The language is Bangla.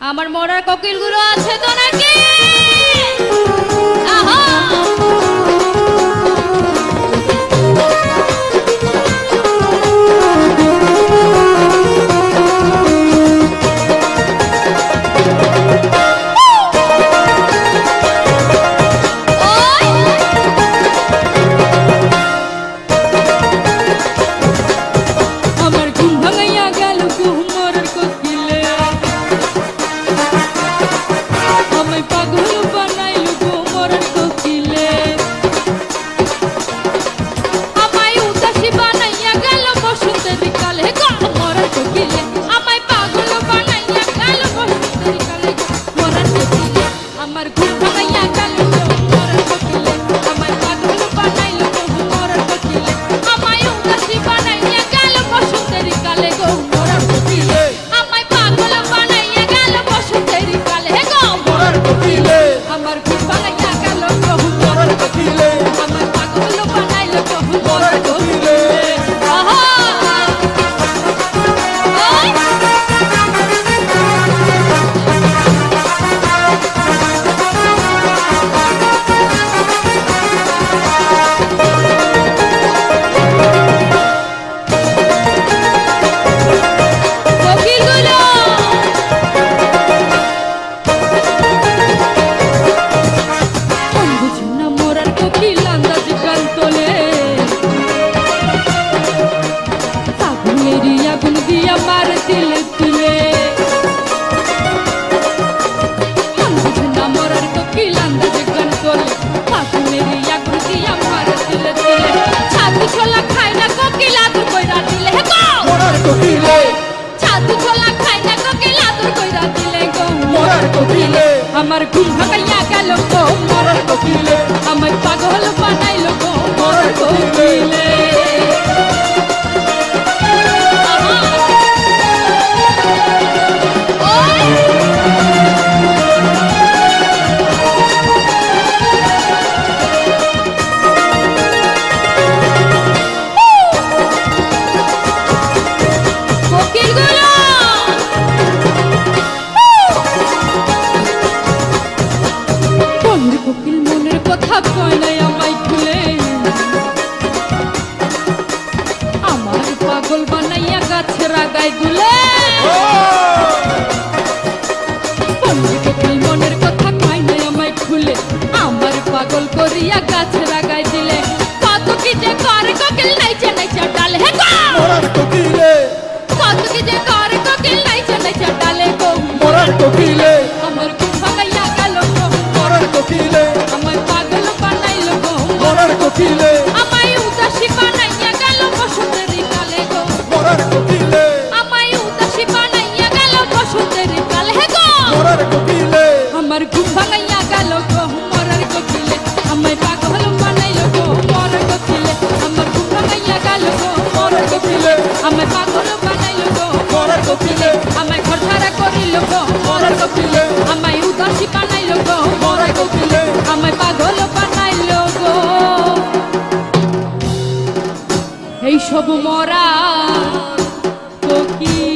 আমার মরার কোকিলগুলো আছে তো নাকি? আমার ঘুম ভাঙাইয়া গেল ছোলা খায় না কোকিল আদর কইরা দিলে গো। মরার কোকিলে। ছাতু ছোলা খায় না কোকিল আদর কইরা দিলে গো। মরার কোকিলে। আমার ঘুম ভাঙাইয়া গেল গো। মরার কোকিলে। আমার পাগল বানাইল কথা কয় নাই আমায় খুলে। আমার পাগল বানাইয়া গাছে দুলে মনের কথা কয় নাই আমায় খুলে। আমার পাগল করিয়া গাছে আগায় দিলে। কত কি যে করে, কোকিল নাইচে আমার পাগল বানাইল গো পরার কপিলে। আমায় খরছাড়া করিল গো পরার কপিলে। আমায় উদাসী বানাইল গো পরার কপিলে। আমায় পাগল বানাইল গো। এই সব মরা কোকিল